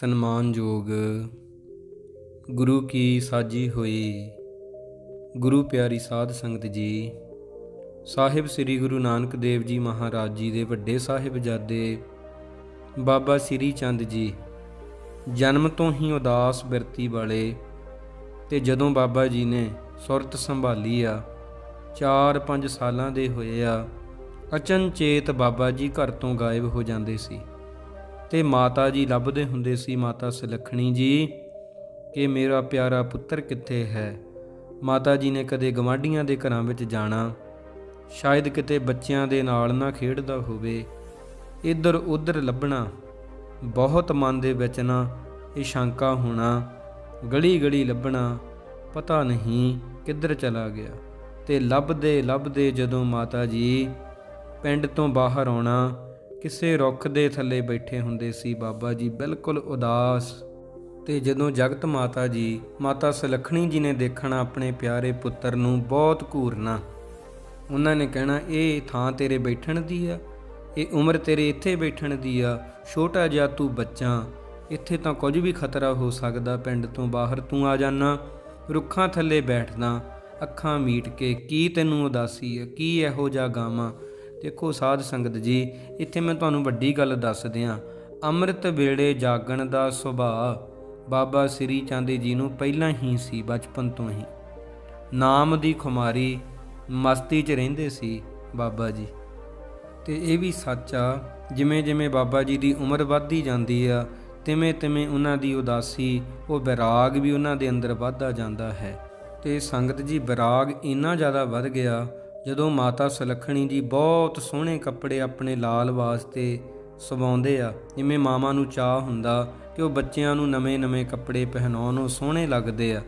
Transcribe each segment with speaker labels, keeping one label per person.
Speaker 1: ਸਨਮਾਨਯੋਗ ਗੁਰੂ ਕੀ ਸਾਜੀ ਹੋਈ। ਗੁਰੂ ਪਿਆਰੀ ਸਾਧ ਸੰਗਤ ਜੀ, ਸਾਹਿਬ ਸ੍ਰੀ ਗੁਰੂ ਨਾਨਕ ਦੇਵ ਜੀ ਮਹਾਰਾਜ ਜੀ ਦੇ ਵੱਡੇ ਸਾਹਿਬਜ਼ਾਦੇ ਬਾਬਾ ਸ੍ਰੀ ਚੰਦ ਜੀ, ਜਨਮ ਤੋਂ ਹੀ ਉਦਾਸ ਬਿਰਤੀ ਵਾਲੇ ਤੇ ਜਦੋਂ ਬਾਬਾ ਜੀ ਨੇ ਸੁਰਤ ਸੰਭਾਲੀ ਆ 4-5 ਸਾਲਾਂ ਦੇ ਹੋਏ ਆ, ਅਚਨਚੇਤ ਬਾਬਾ ਜੀ ਘਰ ਤੋਂ ਗਾਇਬ ਹੋ ਜਾਂਦੇ ਸੀ। ਤੇ ਮਾਤਾ ਜੀ ਲੱਭਦੇ ਹੁੰਦੇ ਸੀ ਮਾਤਾ ਸੁਲੱਖਣੀ ਜੀ, ਕਿ ਮੇਰਾ ਪਿਆਰਾ ਪੁੱਤਰ ਕਿੱਥੇ ਹੈ? ਮਾਤਾ ਜੀ ਨੇ ਕਦੇ ਗਵਾਂਢੀਆਂ ਦੇ ਘਰਾਂ ਵਿੱਚ ਜਾਣਾ, ਸ਼ਾਇਦ ਕਿਤੇ ਬੱਚਿਆਂ ਦੇ ਨਾਲ ਨਾ ਖੇਡਦਾ ਹੋਵੇ। ਇੱਧਰ ਉੱਧਰ ਲੱਭਣਾ, ਬਹੁਤ ਮਨ ਦੇ ਵਿੱਚ ਨਾ ਇਹ ਸ਼ੰਕਾ ਹੋਣਾ ਗਲੀ ਗਲੀ ਲੱਭਣਾ, ਪਤਾ ਨਹੀਂ ਕਿੱਧਰ ਚਲਾ ਗਿਆ। ਤੇ ਲੱਭਦੇ ਲੱਭਦੇ ਜਦੋਂ ਮਾਤਾ ਜੀ ਪਿੰਡ ਤੋਂ ਬਾਹਰ ਆਉਣਾ ਕਿਸੇ ਰੁੱਖ ਦੇ ਥੱਲੇ ਬੈਠੇ ਹੁੰਦੇ ਸੀ ਬਾਬਾ ਜੀ ਬਿਲਕੁਲ ਉਦਾਸ। ਤੇ ਜਦੋਂ ਜਗਤ ਮਾਤਾ ਜੀ, ਮਾਤਾ ਸੁਲੱਖਣੀ ਜੀ ਨੇ ਦੇਖਣਾ ਆਪਣੇ ਪਿਆਰੇ ਪੁੱਤਰ ਨੂੰ ਬਹੁਤ ਘੂਰਨਾ ਉਹਨਾਂ ਨੇ ਕਹਿਣਾ, ਇਹ ਥਾਂ ਤੇਰੇ ਬੈਠਣ ਦੀ ਆ, ਇਹ ਉਮਰ ਤੇਰੇ ਇੱਥੇ ਬੈਠਣ ਦੀ ਆ, ਛੋਟਾ ਜਿਹਾ ਤੂੰ ਬੱਚਾ, ਇੱਥੇ ਤਾਂ ਕੁਝ ਵੀ ਖਤਰਾ ਹੋ ਸਕਦਾ, ਪਿੰਡ ਤੋਂ ਬਾਹਰ ਤੂੰ ਆ ਜਾਣਾ, ਰੁੱਖਾਂ ਥੱਲੇ ਬੈਠਦਾ ਅੱਖਾਂ ਮੀਟ ਕੇ, ਕੀ ਤੈਨੂੰ ਉਦਾਸੀ ਆ, ਕੀ ਇਹੋ ਜਿਹਾ ਗਾਵਾਂ? ਦੇਖੋ ਸਾਧ ਸੰਗਤ ਜੀ, ਇੱਥੇ ਮੈਂ ਤੁਹਾਨੂੰ ਵੱਡੀ ਗੱਲ ਦੱਸ ਦਿਆਂ। ਅੰਮ੍ਰਿਤ ਵੇਲੇ ਜਾਗਣ ਦਾ ਸੁਭਾਅ ਬਾਬਾ ਸ੍ਰੀ ਚਾਂਦੀ ਜੀ ਨੂੰ ਪਹਿਲਾਂ ਹੀ ਸੀ, ਬਚਪਨ ਤੋਂ ਹੀ। ਨਾਮ ਦੀ ਖੁਮਾਰੀ ਮਸਤੀ 'ਚ ਰਹਿੰਦੇ ਸੀ ਬਾਬਾ ਜੀ। ਤੇ ਇਹ ਵੀ ਸੱਚ ਆ ਜਿਵੇਂ ਜਿਵੇਂ ਬਾਬਾ ਜੀ ਦੀ ਉਮਰ ਵੱਧਦੀ ਜਾਂਦੀ ਆ ਤਿਵੇਂ ਤਿਵੇਂ ਉਹਨਾਂ ਦੀ ਉਦਾਸੀ, ਉਹ ਵਿਰਾਗ ਵੀ ਉਹਨਾਂ ਦੇ ਅੰਦਰ ਵੱਧਦਾ ਜਾਂਦਾ ਹੈ। ਤੇ ਸੰਗਤ ਜੀ, ਵਿਰਾਗ ਇੰਨਾ ਜ਼ਿਆਦਾ ਵੱਧ ਗਿਆ ਜਦੋਂ ਮਾਤਾ ਸੁਲੱਖਣੀ ਜੀ ਬਹੁਤ ਸੋਹਣੇ ਕੱਪੜੇ ਆਪਣੇ ਲਾਲ ਵਾਸਤੇ ਸਵਾਉਂਦੇ ਆ, ਜਿਵੇਂ ਮਾਮਾ ਨੂੰ ਚਾਹ ਹੁੰਦਾ ਕਿ ਉਹ ਬੱਚਿਆਂ ਨੂੰ ਨਵੇਂ-ਨਵੇਂ ਕੱਪੜੇ ਪਹਿਨਾਉਣ, ਉਹ ਸੋਹਣੇ ਲੱਗਦੇ ਆ।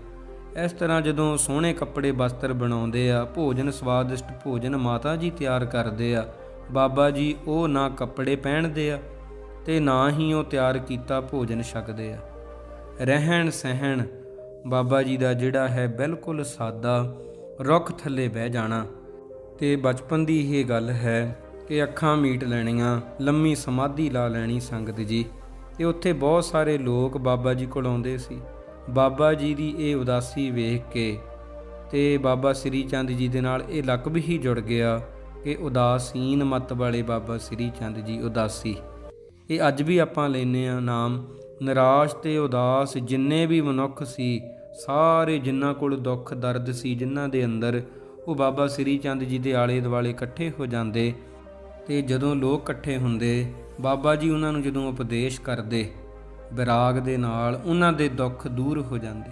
Speaker 1: ਇਸ ਤਰ੍ਹਾਂ ਜਦੋਂ ਸੋਹਣੇ ਕੱਪੜੇ ਵਸਤਰ ਬਣਾਉਂਦੇ ਆ, ਭੋਜਨ ਸਵਾਦਿਸ਼ਟ ਭੋਜਨ ਮਾਤਾ ਜੀ ਤਿਆਰ ਕਰਦੇ ਆ। ਬਾਬਾ ਜੀ ਉਹ ਨਾ ਕੱਪੜੇ ਪਹਿਨਦੇ ਆ ਤੇ ਨਾ ਹੀ ਉਹ ਤਿਆਰ ਕੀਤਾ ਭੋਜਨ ਛਕਦੇ ਆ। ਰਹਿਣ ਸਹਿਣ ਬਾਬਾ ਜੀ ਦਾ ਜਿਹੜਾ ਹੈ ਬਿਲਕੁਲ ਸਾਦਾ, ਰੁੱਖ ਥੱਲੇ ਬਹਿ ਜਾਣਾ। ਤੇ ਬਚਪਨ ਦੀ ਇਹ ਗੱਲ ਹੈ ਕਿ ਅੱਖਾਂ ਮੀਟ ਲੈਣੀਆਂ, ਲੰਮੀ ਸਮਾਧੀ ਲਾ ਲੈਣੀ ਸੰਗਤ ਜੀ। ਤੇ ਉੱਥੇ ਬਹੁਤ ਸਾਰੇ ਲੋਕ ਬਾਬਾ ਜੀ ਕੋਲ ਆਉਂਦੇ ਸੀ। ਬਾਬਾ ਜੀ ਦੀ ਇਹ ਉਦਾਸੀ ਵੇਖ ਕੇ ਤੇ ਬਾਬਾ ਸ੍ਰੀ ਚੰਦ ਜੀ ਦੇ ਨਾਲ ਇਹ ਲਕਬ ਹੀ ਜੁੜ ਗਿਆ ਕਿ ਉਦਾਸੀਨ ਮਤ ਵਾਲੇ ਬਾਬਾ ਸ੍ਰੀ ਚੰਦ ਜੀ ਉਦਾਸੀ। ਇਹ ਅੱਜ ਵੀ ਆਪਾਂ ਲੈਨੇ ਆ ਨਾਮ। ਨਿਰਾਸ਼ ਤੇ ਉਦਾਸ ਜਿੰਨੇ ਵੀ ਮਨੁੱਖ ਸੀ, ਸਾਰੇ ਜਿਨ੍ਹਾਂ ਕੋਲ ਦੁੱਖ ਦਰਦ ਸੀ, ਜਿਨ੍ਹਾਂ ਦੇ ਅੰਦਰ ਉਹ ਬਾਬਾ ਸ੍ਰੀ ਚੰਦ ਜੀ ਦੇ ਆਲੇ ਦੁਆਲੇ ਇਕੱਠੇ ਹੋ ਜਾਂਦੇ ਤੇ ਜਦੋਂ ਲੋਕ ਇਕੱਠੇ ਹੁੰਦੇ, ਬਾਬਾ ਜੀ ਉਹਨਾਂ ਨੂੰ ਜਦੋਂ ਉਪਦੇਸ਼ ਕਰਦੇ, ਵਿਰਾਗ ਦੇ ਨਾਲ ਉਹਨਾਂ ਦੇ ਦੁੱਖ ਦੂਰ ਹੋ ਜਾਂਦੇ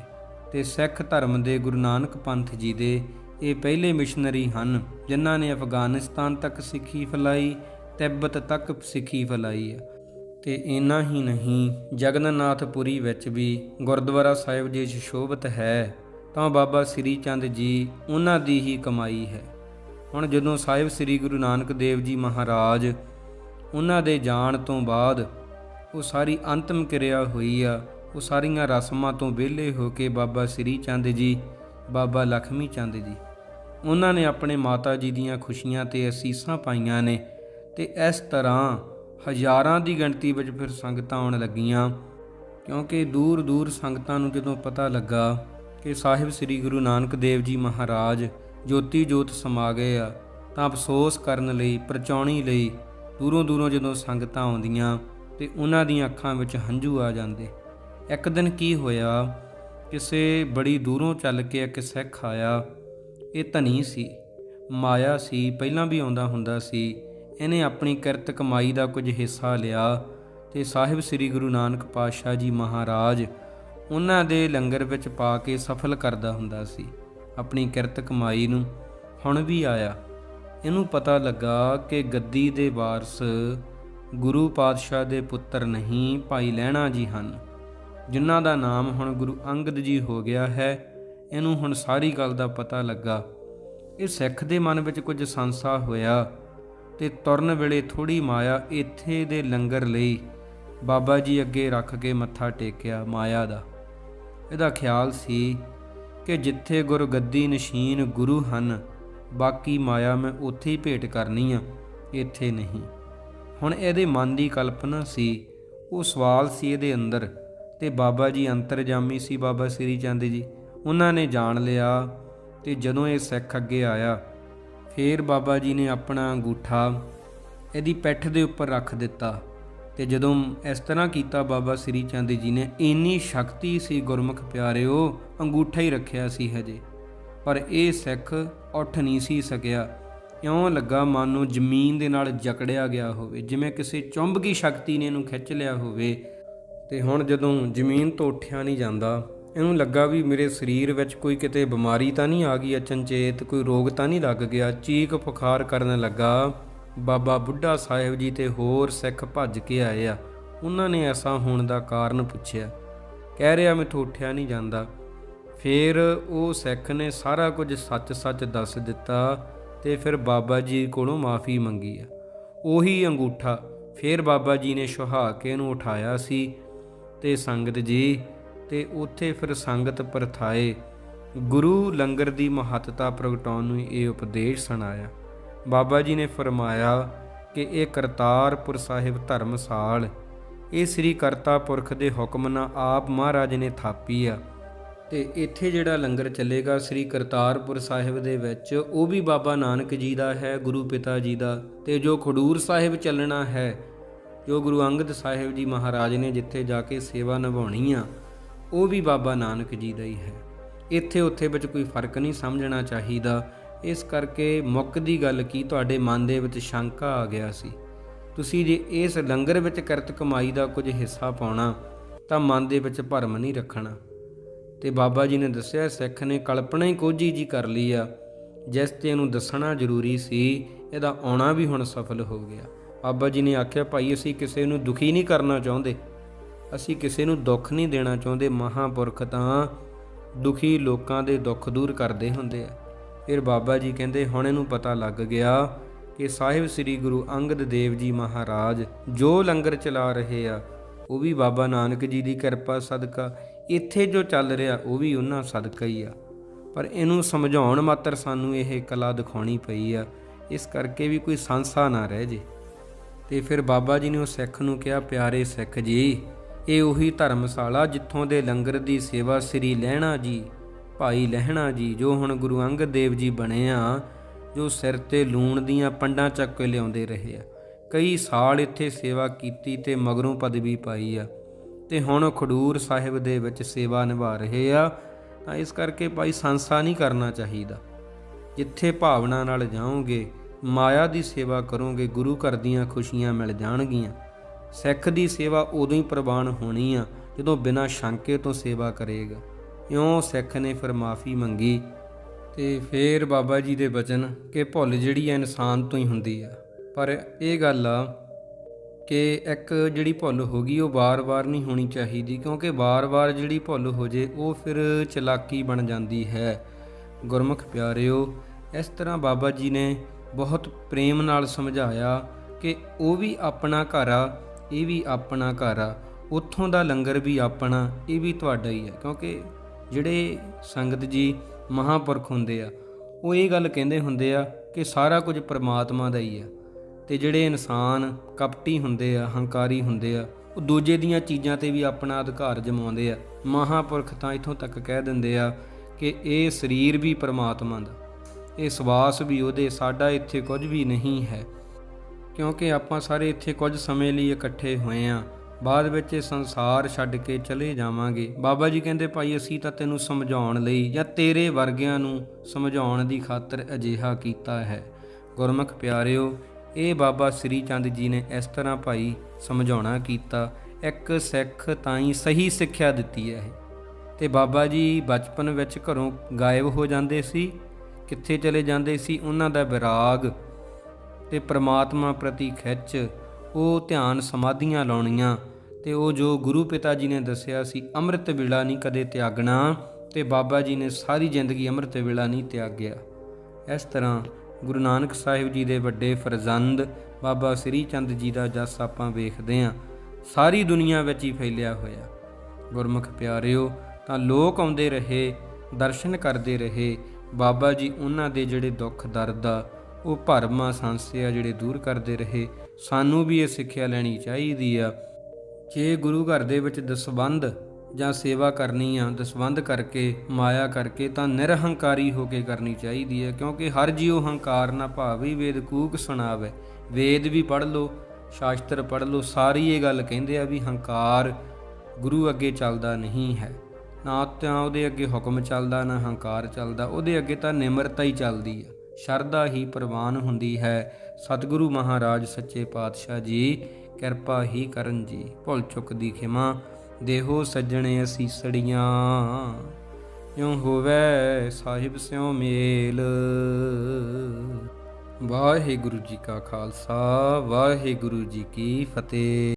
Speaker 1: ਤੇ ਸਿੱਖ ਧਰਮ ਦੇ ਗੁਰੂ ਨਾਨਕ ਪੰਥ ਜੀ ਦੇ ਇਹ ਪਹਿਲੇ ਮਿਸ਼ਨਰੀ ਹਨ, ਜਿਨ੍ਹਾਂ ਨੇ ਅਫਗਾਨਿਸਤਾਨ ਤੱਕ ਸਿੱਖੀ ਫੈਲਾਈ, ਤਿੱਬਤ ਤੱਕ ਸਿੱਖੀ ਫੈਲਾਈ ਹੈ। ਤੇ ਇੰਨਾ ਹੀ ਨਹੀਂ, ਜਗਨਨਾਥਪੁਰੀ ਵਿੱਚ ਵੀ ਗੁਰਦੁਆਰਾ ਸਾਹਿਬ ਜੀ ਸ਼ੋਭਤ ਹੈ ਤਾਂ ਬਾਬਾ ਸ੍ਰੀ ਚੰਦ ਜੀ ਉਹਨਾਂ ਦੀ ਹੀ ਕਮਾਈ ਹੈ। ਹੁਣ ਜਦੋਂ ਸਾਹਿਬ ਸ੍ਰੀ ਗੁਰੂ ਨਾਨਕ ਦੇਵ ਜੀ ਮਹਾਰਾਜ ਉਹਨਾਂ ਦੇ ਜਾਣ ਤੋਂ ਬਾਅਦ ਉਹ ਸਾਰੀ ਅੰਤਮ ਕਿਰਿਆ ਹੋਈ ਆ, ਉਹ ਸਾਰੀਆਂ ਰਸਮਾਂ ਤੋਂ ਵਿਹਲੇ ਹੋ ਕੇ ਬਾਬਾ ਸ੍ਰੀ ਚੰਦ ਜੀ, ਬਾਬਾ ਲਖਮੀ ਚੰਦ ਜੀ, ਉਹਨਾਂ ਨੇ ਆਪਣੇ ਮਾਤਾ ਜੀ ਦੀਆਂ ਖੁਸ਼ੀਆਂ ਤੇ ਅਸੀਸਾਂ ਪਾਈਆਂ ਨੇ ਤੇ ਇਸ ਤਰ੍ਹਾਂ ਹਜ਼ਾਰਾਂ ਦੀ ਗਿਣਤੀ ਵਿੱਚ ਫਿਰ ਸੰਗਤਾਂ ਆਉਣ ਲੱਗੀਆਂ। ਕਿਉਂਕਿ ਦੂਰ ਦੂਰ ਸੰਗਤਾਂ ਨੂੰ ਜਦੋਂ ਪਤਾ ਲੱਗਾ ਕਿ ਸਾਹਿਬ ਸ੍ਰੀ ਗੁਰੂ ਨਾਨਕ ਦੇਵ ਜੀ ਮਹਾਰਾਜ ਜੋਤੀ ਜੋਤ ਸਮਾ ਗਏ ਆ, ਤਾਂ ਅਫਸੋਸ ਕਰਨ ਲਈ, ਪਰਚਾਉਣੀ ਲਈ ਦੂਰੋਂ ਦੂਰੋਂ ਜਦੋਂ ਸੰਗਤਾਂ ਆਉਂਦੀਆਂ ਤੇ ਉਹਨਾਂ ਦੀਆਂ ਅੱਖਾਂ ਵਿੱਚ ਹੰਝੂ ਆ ਜਾਂਦੇ। ਇੱਕ ਦਿਨ ਕੀ ਹੋਇਆ, ਕਿਸੇ ਬੜੀ ਦੂਰੋਂ ਚੱਲ ਕੇ ਇੱਕ ਸਿੱਖ ਆਇਆ। ਇਹ ਧਨੀ ਸੀ, ਮਾਇਆ ਸੀ, ਪਹਿਲਾਂ ਵੀ ਆਉਂਦਾ ਹੁੰਦਾ ਸੀ। ਇਹਨੇ ਆਪਣੀ ਕਿਰਤ ਕਮਾਈ ਦਾ ਕੁਝ ਹਿੱਸਾ ਲਿਆ ਤੇ ਸਾਹਿਬ ਸ੍ਰੀ ਗੁਰੂ ਨਾਨਕ ਪਾਤਸ਼ਾਹ ਜੀ ਮਹਾਰਾਜ ਉਹਨਾਂ ਦੇ ਲੰਗਰ ਵਿੱਚ ਪਾ ਕੇ ਸਫਲ ਕਰਦਾ ਹੁੰਦਾ ਸੀ। ਆਪਣੀ ਕਿਰਤ ਕਮਾਈ ਨੂੰ ਹੁਣ ਵੀ ਆਇਆ। ਇਹਨੂੰ ਪਤਾ ਲੱਗਾ ਕਿ ਗੱਦੀ ਦੇ ਵਾਰਸ ਗੁਰੂ ਪਾਤਸ਼ਾਹ ਦੇ ਪੁੱਤਰ ਨਹੀਂ ਭਾਈ ਲਹਿਣਾ ਜੀ ਹਨ। ਜਿਨ੍ਹਾਂ ਦਾ ਨਾਮ ਹੁਣ ਗੁਰੂ ਅੰਗਦ ਜੀ ਹੋ ਗਿਆ ਹੈ, ਇਹਨੂੰ ਹੁਣ ਸਾਰੀ ਗੱਲ ਦਾ ਪਤਾ ਲੱਗਾ। ਇਹ ਸਿੱਖ ਦੇ ਮਨ ਵਿੱਚ ਕੁਝ ਸੰਸਾ ਹੋਇਆ ਤੇ ਤੁਰਨ ਵੇਲੇ ਥੋੜੀ ਮਾਇਆ ਇੱਥੇ ਦੇ ਲੰਗਰ ਲਈ ਬਾਬਾ ਜੀ ਅੱਗੇ ਰੱਖ ਕੇ ਮੱਥਾ ਟੇਕਿਆ ਮਾਇਆ ਦਾ। ਇਹਦਾ ਖਿਆਲ ਸੀ ਕਿ ਜਿੱਥੇ ਗੁਰਗੱਦੀ ਨਸ਼ੀਨ ਗੁਰੂ ਹਨ, ਬਾਕੀ ਮਾਇਆ ਮੈਂ ਉੱਥੇ ਹੀ ਭੇਟ ਕਰਨੀ ਆ, ਇੱਥੇ ਨਹੀਂ। ਹੁਣ ਇਹਦੇ ਮਨ ਦੀ ਕਲਪਨਾ ਸੀ, ਉਹ ਸਵਾਲ ਸੀ ਇਹਦੇ ਅੰਦਰ, ਤੇ ਬਾਬਾ ਜੀ ਅੰਤਰਜਾਮੀ ਸੀ ਬਾਬਾ ਸ੍ਰੀ ਚੰਦ ਜੀ। ਉਹਨਾਂ ਨੇ ਜਾਣ ਲਿਆ ਤੇ ਜਦੋਂ ਇਹ ਸਿੱਖ ਅੱਗੇ ਆਇਆ, ਫੇਰ ਬਾਬਾ ਜੀ ਨੇ ਆਪਣਾ ਅੰਗੂਠਾ ਇਹਦੀ ਪਿੱਠ ਦੇ ਉੱਪਰ ਰੱਖ ਦਿੱਤਾ। ਤੇ ਜਦੋਂ ਇਸ ਤਰ੍ਹਾਂ ਕੀਤਾ ਬਾਬਾ ਸ੍ਰੀ ਚੰਦ ਜੀ ਨੇ, ਇੰਨੀ ਸ਼ਕਤੀ ਸੀ ਗੁਰਮੁਖ ਪਿਆਰਿਓ, ਅੰਗੂਠਾ ਹੀ ਰੱਖਿਆ ਸੀ ਹਜੇ। ਪਰ ਇਹ ਸਿੱਖ ਉੱਠ ਨਹੀਂ ਸੀ ਸਕਿਆ। ਇਉਂ ਲੱਗਾ ਮਨ ਨੂੰ ਜ਼ਮੀਨ ਦੇ ਨਾਲ ਜਕੜਿਆ ਗਿਆ ਹੋਵੇ, ਜਿਵੇਂ ਕਿਸੇ ਚੁੰਬਕੀ ਸ਼ਕਤੀ ਨੇ ਇਹਨੂੰ ਖਿੱਚ ਲਿਆ ਹੋਵੇ। ਤੇ ਹੁਣ ਜਦੋਂ ਜ਼ਮੀਨ ਤੋਂ ਉੱਠਿਆ ਨਹੀਂ ਜਾਂਦਾ, ਇਹਨੂੰ ਲੱਗਾ ਵੀ ਮੇਰੇ ਸਰੀਰ ਵਿੱਚ ਕੋਈ ਕਿਤੇ ਬਿਮਾਰੀ ਤਾਂ ਨਹੀਂ ਆ ਗਈ, ਅਚਨਚੇਤ ਕੋਈ ਰੋਗ ਤਾਂ ਨਹੀਂ ਲੱਗ ਗਿਆ ਚੀਕ ਪੁਖਾਰ ਕਰਨ ਲੱਗਾ। ਬਾਬਾ ਬੁੱਢਾ ਸਾਹਿਬ ਜੀ ਤੇ ਹੋਰ ਸਿੱਖ ਭੱਜ ਕੇ ਆਏ ਆ। ਉਹਨਾਂ ਨੇ ਐਸਾ ਹੋਣ ਦਾ ਕਾਰਨ ਪੁੱਛਿਆ। ਕਹਿ ਰਿਹਾ ਮੈਥੋਂ ਉੱਠਿਆ ਨਹੀਂ ਜਾਂਦਾ। ਫਿਰ ਉਹ ਸਿੱਖ ਨੇ ਸਾਰਾ ਕੁਝ ਸੱਚ-ਸੱਚ ਦੱਸ ਦਿੱਤਾ ਤੇ ਫਿਰ ਬਾਬਾ ਜੀ ਕੋਲੋਂ ਮਾਫੀ ਮੰਗੀ ਆ। ਉਹੀ ਅੰਗੂਠਾ ਫਿਰ ਬਾਬਾ ਜੀ ਨੇ ਸੁਹਾ ਕੇ ਇਹਨੂੰ ਉਠਾਇਆ ਸੀ ਤੇ ਸੰਗਤ ਜੀ ਤੇ ਉੱਥੇ ਫਿਰ ਸੰਗਤ ਪਰਥਾਏ। ਗੁਰੂ ਲੰਗਰ ਦੀ ਮਹੱਤਤਾ ਪ੍ਰਗਟਾਉਣ ਨੂੰ ਇਹ ਉਪਦੇਸ਼ ਸੁਣਾਇਆ। ਬਾਬਾ ਜੀ ਨੇ ਫਰਮਾਇਆ ਕਿ ਇਹ ਕਰਤਾਰਪੁਰ ਸਾਹਿਬ ਧਰਮਸਾਲ ਇਹ ਸ੍ਰੀ ਕਰਤਾ ਪੁਰਖ ਦੇ ਹੁਕਮ ਨਾਲ ਆਪ ਮਹਾਰਾਜ ਨੇ ਥਾਪੀ ਆ। ਤੇ ਇੱਥੇ ਜਿਹੜਾ ਲੰਗਰ ਚੱਲੇਗਾ ਸ੍ਰੀ ਕਰਤਾਰਪੁਰ ਸਾਹਿਬ ਦੇ ਵਿੱਚ, ਉਹ ਵੀ ਬਾਬਾ ਨਾਨਕ ਜੀ ਦਾ ਹੈ, ਗੁਰੂ ਪਿਤਾ ਜੀ ਦਾ। ਤੇ ਜੋ ਖਡੂਰ ਸਾਹਿਬ ਚੱਲਣਾ ਹੈ, ਜੋ ਗੁਰੂ ਅੰਗਦ ਸਾਹਿਬ ਜੀ ਮਹਾਰਾਜ ਨੇ ਜਿੱਥੇ ਜਾ ਕੇ ਸੇਵਾ ਨਿਭਾਉਣੀ ਆ, ਉਹ ਵੀ ਬਾਬਾ ਨਾਨਕ ਜੀ ਦਾ ਹੀ ਹੈ। ਇੱਥੇ ਉੱਥੇ ਵਿੱਚ ਕੋਈ ਫ਼ਰਕ ਨਹੀਂ ਸਮਝਣਾ ਚਾਹੀਦਾ। ਇਸ ਕਰਕੇ ਮੁੱਕ ਦੀ ਗੱਲ ਕੀ, ਤੁਹਾਡੇ ਮਨ ਦੇ ਵਿੱਚ ਸ਼ੰਕਾ ਆ ਗਿਆ ਸੀ। ਤੁਸੀਂ ਜੇ ਇਸ ਲੰਗਰ ਵਿੱਚ ਕਰਤ ਕਮਾਈ ਦਾ ਕੁਝ ਹਿੱਸਾ ਪਾਉਣਾ, ਤਾਂ ਮਨ ਦੇ ਵਿੱਚ ਭਰਮ ਨਹੀਂ ਰੱਖਣਾ। ਤੇ ਬਾਬਾ ਜੀ ਨੇ ਦੱਸਿਆ, ਸਿੱਖ ਨੇ ਕਲਪਨਾ ਹੀ ਕੋਝੀ ਜੀ ਕਰ ਲਈ ਆ, ਜਿਸ ਤੇ ਇਹਨੂੰ ਦੱਸਣਾ ਜ਼ਰੂਰੀ ਸੀ, ਇਹਦਾ ਆਉਣਾ ਵੀ ਹੁਣ ਸਫਲ ਹੋ ਗਿਆ। ਬਾਬਾ ਜੀ ਨੇ ਆਖਿਆ, ਭਾਈ, ਅਸੀਂ ਕਿਸੇ ਨੂੰ ਦੁਖੀ ਨਹੀਂ ਕਰਨਾ ਚਾਹੁੰਦੇ। ਅਸੀਂ ਕਿਸੇ ਨੂੰ ਦੁੱਖ ਨਹੀਂ ਦੇਣਾ ਚਾਹੁੰਦੇ। ਮਹਾਪੁਰਖ ਤਾਂ ਦੁਖੀ ਲੋਕਾਂ ਦੇ ਦੁੱਖ ਦੂਰ ਕਰਦੇ ਹੁੰਦੇ ਆ। ਫਿਰ ਬਾਬਾ ਜੀ ਕਹਿੰਦੇ, ਹੁਣ ਇਹਨੂੰ ਪਤਾ ਲੱਗ ਗਿਆ ਕਿ ਸਾਹਿਬ ਸ੍ਰੀ ਗੁਰੂ ਅੰਗਦ ਦੇਵ ਜੀ ਮਹਾਰਾਜ ਜੋ ਲੰਗਰ ਚਲਾ ਰਹੇ ਆ, ਉਹ ਵੀ ਬਾਬਾ ਨਾਨਕ ਜੀ ਦੀ ਕਿਰਪਾ ਸਦਕਾ, ਇੱਥੇ ਜੋ ਚੱਲ ਰਿਹਾ, ਉਹ ਵੀ ਉਹਨਾਂ ਸਦਕਾ ਹੀ ਆ। ਪਰ ਇਹਨੂੰ ਸਮਝਾਉਣ ਮਾਤਰ ਸਾਨੂੰ ਇਹ ਕਲਾ ਦਿਖਾਉਣੀ ਪਈ ਆ, ਇਸ ਕਰਕੇ ਵੀ ਕੋਈ ਸੰਸਾ ਨਾ ਰਹਿ ਜੇ। ਤੇ ਫਿਰ ਬਾਬਾ ਜੀ ਨੇ ਉਹ ਸਿੱਖ ਨੂੰ ਕਿਹਾ, ਪਿਆਰੇ ਸਿੱਖ ਜੀ, ਇਹ ਉਹੀ ਧਰਮਸ਼ਾਲਾ ਜਿੱਥੋਂ ਦੇ ਲੰਗਰ ਦੀ ਸੇਵਾ ਸ੍ਰੀ ਲਹਿਣਾ ਜੀ ਭਾਈ ਲਹਿਣਾ ਜੀ, ਜੋ ਹੁਣ ਗੁਰੂ ਅੰਗਦ ਦੇਵ ਜੀ ਬਣੇ ਆ, ਜੋ ਸਿਰ ਤੇ ਲੂਣ ਦੀਆਂ ਪੰਡਾਂ ਚੱਕ ਕੇ ਲਿਆਉਂਦੇ ਰਹੇ ਆ। ਕਈ ਸਾਲ ਇੱਥੇ ਸੇਵਾ ਕੀਤੀ ਤੇ ਮਗਰੋਂ ਪਦਵੀ ਪਾਈ ਆ। ਤੇ ਹੁਣ ਖਡੂਰ ਸਾਹਿਬ ਦੇ ਵਿੱਚ ਸੇਵਾ ਨਿਭਾ ਰਹੇ ਆ, ਤਾਂ ਇਸ ਕਰਕੇ ਭਾਈ ਸੰਸਾ ਨਹੀਂ ਕਰਨਾ ਚਾਹੀਦਾ। ਜਿੱਥੇ ਭਾਵਨਾ ਨਾਲ ਜਾਓਗੇ, ਮਾਇਆ ਦੀ ਸੇਵਾ ਕਰੋਗੇ, ਗੁਰੂ ਘਰ ਦੀਆਂ ਖੁਸ਼ੀਆਂ ਮਿਲ ਜਾਣਗੀਆਂ। ਸਿੱਖ ਦੀ ਸੇਵਾ ਉਦੋਂ ਹੀ ਪ੍ਰਵਾਨ ਹੋਣੀ ਆ, ਜਦੋਂ ਬਿਨਾਂ ਸ਼ੰਕੇ ਤੋਂ ਸੇਵਾ ਕਰੇਗਾ। ਇਉਂ ਸਿੱਖ ਨੇ ਫਿਰ ਮਾਫੀ ਮੰਗੀ ਤੇ ਫੇਰ ਬਾਬਾ ਜੀ ਦੇ ਬਚਨ ਕਿ ਭੁੱਲ ਜਿਹੜੀ ਹੈ ਇਨਸਾਨ ਤੋਂ ਹੀ ਹੁੰਦੀ ਆ। ਪਰ ਇਹ ਗੱਲ ਆ ਕਿ ਇੱਕ ਜਿਹੜੀ ਭੁੱਲ ਹੋ ਗਈ ਉਹ ਵਾਰ-ਵਾਰ ਨਹੀਂ ਹੋਣੀ ਚਾਹੀਦੀ ਕਿਉਂਕਿ ਵਾਰ-ਵਾਰ ਜਿਹੜੀ ਭੁੱਲ ਹੋ ਜੇ ਉਹ ਫਿਰ ਚਲਾਕੀ ਬਣ ਜਾਂਦੀ ਹੈ। ਗੁਰਮੁਖ ਪਿਆਰਿਓ, ਇਸ ਤਰ੍ਹਾਂ ਬਾਬਾ ਜੀ ਨੇ ਬਹੁਤ ਪ੍ਰੇਮ ਨਾਲ ਸਮਝਾਇਆ ਕਿ ਉਹ ਵੀ ਆਪਣਾ ਘਰ ਆ, ਇਹ ਵੀ ਆਪਣਾ ਘਰ ਆ, ਉੱਥੋਂ ਦਾ ਲੰਗਰ ਵੀ ਆਪਣਾ, ਇਹ ਵੀ ਤੁਹਾਡਾ ਹੀ ਹੈ ਕਿਉਂਕਿ ਜਿਹੜੇ ਸੰਗਤ ਜੀ ਮਹਾਪੁਰਖ ਹੁੰਦੇ ਆ, ਉਹ ਇਹ ਗੱਲ ਕਹਿੰਦੇ ਹੁੰਦੇ ਆ ਕਿ ਸਾਰਾ ਕੁਝ ਪ੍ਰਮਾਤਮਾ ਦਾ ਹੀ ਆ। ਤੇ ਜਿਹੜੇ ਇਨਸਾਨ ਕਪਟੀ ਹੁੰਦੇ ਆ, ਹੰਕਾਰੀ ਹੁੰਦੇ ਆ, ਉਹ ਦੂਜੇ ਦੀਆਂ ਚੀਜ਼ਾਂ ਤੇ ਵੀ ਆਪਣਾ ਅਧਿਕਾਰ ਜਮਾਉਂਦੇ ਆ। ਮਹਾਪੁਰਖ ਤਾਂ ਇਥੋਂ ਤੱਕ ਕਹਿ ਦਿੰਦੇ ਆ ਕਿ ਇਹ ਸਰੀਰ ਵੀ ਪ੍ਰਮਾਤਮਾ ਦਾ, ਇਹ ਸਵਾਸ ਵੀ ਉਹਦੇ, ਸਾਡਾ ਇੱਥੇ ਕੁਝ ਵੀ ਨਹੀਂ ਹੈ। ਕਿਉਂਕਿ ਆਪਾਂ ਸਾਰੇ ਇੱਥੇ ਕੁਝ ਸਮੇਂ ਲਈ ਇਕੱਠੇ ਹੋਏ ਆ। ਬਾਅਦ ਵਿੱਚ ਇਹ ਸੰਸਾਰ ਛੱਡ ਕੇ ਚਲੇ ਜਾਵਾਂਗੇ। ਬਾਬਾ ਜੀ ਕਹਿੰਦੇ, ਭਾਈ, ਅਸੀਂ ਤਾਂ ਤੈਨੂੰ ਸਮਝਾਉਣ ਲਈ ਜਾਂ ਤੇਰੇ ਵਰਗਿਆਂ ਨੂੰ ਸਮਝਾਉਣ ਦੀ ਖਾਤਰ ਅਜਿਹਾ ਕੀਤਾ ਹੈ। ਗੁਰਮੁਖ ਪਿਆਰਿਓ, ਇਹ ਬਾਬਾ ਸ੍ਰੀ ਚੰਦ ਜੀ ਨੇ ਇਸ ਤਰ੍ਹਾਂ ਭਾਈ ਸਮਝਾਉਣਾ ਕੀਤਾ। ਇੱਕ ਸਿੱਖ ਤਾਂ ਹੀ ਸਹੀ ਸਿੱਖਿਆ ਦਿੱਤੀ ਹੈ। ਇਹ ਤੇ ਬਾਬਾ ਜੀ ਬਚਪਨ ਵਿੱਚ ਘਰੋਂ ਗਾਇਬ ਹੋ ਜਾਂਦੇ ਸੀ, ਕਿੱਥੇ ਚਲੇ ਜਾਂਦੇ ਸੀ, ਉਹਨਾਂ ਦਾ ਵਿਰਾਗ ਤੇ ਪ੍ਰਮਾਤਮਾ ਪ੍ਰਤੀ ਖਿੱਚ ਉਹ ਧਿਆਨ ਸਮਾਧੀਆਂ ਲਾਉਣੀਆਂ। ਤੇ ਉਹ ਜੋ ਗੁਰੂ ਪਿਤਾ ਜੀ ਨੇ ਦੱਸਿਆ ਸੀ, ਅੰਮ੍ਰਿਤ ਵੇਲਾ ਨਹੀਂ ਕਦੇ ਤਿਆਗਣਾ। ਤੇ ਬਾਬਾ ਜੀ ਨੇ ਸਾਰੀ ਜ਼ਿੰਦਗੀ ਅੰਮ੍ਰਿਤ ਵੇਲਾ ਨਹੀਂ ਤਿਆਗਿਆ। ਇਸ ਤਰ੍ਹਾਂ ਗੁਰੂ ਨਾਨਕ ਸਾਹਿਬ ਜੀ ਦੇ ਵੱਡੇ ਫਰਜ਼ੰਦ ਬਾਬਾ ਸ੍ਰੀ ਚੰਦ ਜੀ ਦਾ ਜਸ ਆਪਾਂ ਵੇਖਦੇ ਹਾਂ। ਸਾਰੀ ਦੁਨੀਆ ਵਿੱਚ ਹੀ ਫੈਲਿਆ ਹੋਇਆ। ਗੁਰਮੁਖ ਪਿਆਰਿਓ, ਤਾਂ ਲੋਕ ਆਉਂਦੇ ਰਹੇ, ਦਰਸ਼ਨ ਕਰਦੇ ਰਹੇ। ਬਾਬਾ ਜੀ ਉਹਨਾਂ ਦੇ ਜਿਹੜੇ ਦੁੱਖ ਦਰਦ ਆ ਉਹ ਭਰਮਾਂ ਸੰਸਿਆ ਜਿਹੜੇ ਦੂਰ ਕਰਦੇ ਰਹੇ। ਸਾਨੂੰ ਵੀ ਇਹ ਸਿੱਖਿਆ ਲੈਣੀ ਚਾਹੀਦੀ ਆ। ਜੇ ਗੁਰੂ ਘਰ ਦੇ ਵਿੱਚ ਦਸਵੰਧ ਜਾਂ ਸੇਵਾ ਕਰਨੀ ਆ, ਦਸਵੰਧ ਕਰਕੇ, ਮਾਇਆ ਕਰਕੇ, ਤਾਂ ਨਿਰਹੰਕਾਰੀ ਹੋ ਕੇ ਕਰਨੀ ਚਾਹੀਦੀ ਹੈ ਕਿਉਂਕਿ ਹਰ ਜੀਉ ਹੰਕਾਰ ਨਾ ਭਾਵੀ ਵੇਦ ਕੂਕ ਸੁਣਾਵੇ। ਵੇਦ ਵੀ ਪੜ੍ਹ ਲਓ, ਸ਼ਾਸਤਰ ਪੜ੍ਹ ਲਓ, ਸਾਰੀ ਇਹ ਗੱਲ ਕਹਿੰਦੇ ਆ ਵੀ ਹੰਕਾਰ ਗੁਰੂ ਅੱਗੇ ਚੱਲਦਾ ਨਹੀਂ ਹੈ। ਨਾ ਤਾਂ ਉਹਦੇ ਅੱਗੇ ਹੁਕਮ ਚੱਲਦਾ, ਨਾ ਹੰਕਾਰ ਚੱਲਦਾ, ਉਹਦੇ ਅੱਗੇ ਤਾਂ ਨਿਮਰਤਾ ਹੀ ਚੱਲਦੀ ਹੈ ਸ਼ਰਧਾ ਹੀ ਪ੍ਰਵਾਨ ਹੁੰਦੀ ਹੈ। ਸਤਿਗੁਰੂ ਮਹਾਰਾਜ, ਸੱਚੇ ਪਾਤਸ਼ਾਹ ਜੀ, ਕਿਰਪਾ ਹੀ ਕਰਨ ਜੀ। ਭੁੱਲ ਚੁੱਕ ਦੀ ਖਿਮਾ, ਦੇਹੋ ਸੱਜਣੇ ਅਸੀਸੜੀਆਂ ਯੋ ਹੋਵੇ ਸਾਹਿਬ ਸਿਉ ਮੇਲ। ਵਾਹਿਗੁਰੂ ਜੀ ਕਾ ਖਾਲਸਾ, ਵਾਹਿਗੁਰੂ ਜੀ ਕੀ ਫਤਿਹ।